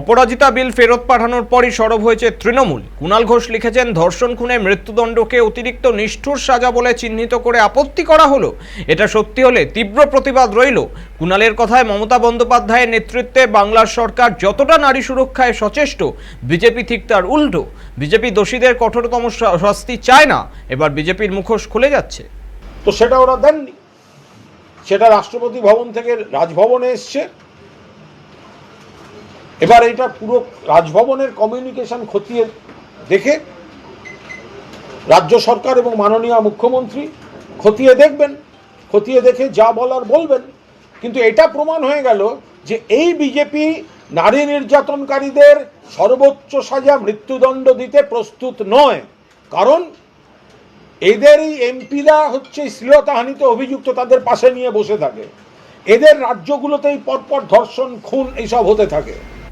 অপরাজিতা বিল ফেরত পাঠানোর পরই সরব হয়েছে তৃণমূল। কুণাল ঘোষ লিখেছেন, ধর্ষণ খুনে মৃত্যুদণ্ডকে অতিরিক্ত নিষ্ঠুর সাজা বলে চিহ্নিত করে আপত্তি করা হলো। এটা সত্যি হলে তীব্র প্রতিবাদ রইল। কুণালের কথায় মমতা বন্দ্যোপাধ্যায়ের নেতৃত্বে বাংলার সরকার যতটা নারী সুরক্ষায় সচেষ্ট, বিজেপি ঠিক তার উল্টো। বিজেপি দোষীদের কঠোরতম শাস্তি চায় না। এবার বিজেপির মুখোশ খুলে যাচ্ছে। তো সেটা ওরা দেননি। সেটা রাষ্ট্রপতি ভবন থেকে রাজভবনে এসছে। এবার এটা পুরো রাজভবনের কমিউনিকেশন খতিয়ে দেখে রাজ্য সরকার এবং মাননীয় মুখ্যমন্ত্রী খতিয়ে দেখবেন, খতিয়ে দেখে যা বলার বলবেন। কিন্তু এটা প্রমাণ হয়ে গেল যে এই বিজেপি নারী নির্যাতনকারীদের সর্বোচ্চ সাজা মৃত্যুদণ্ড দিতে প্রস্তুত নয়। কারণ এদের এই এমপিরা হচ্ছে শ্লীলতাহানিতে অভিযুক্ত, তাদের পাশে নিয়ে বসে থাকে। এদের রাজ্যগুলোতেই পরপর ধর্ষণ, খুন, এইসব হতে থাকে।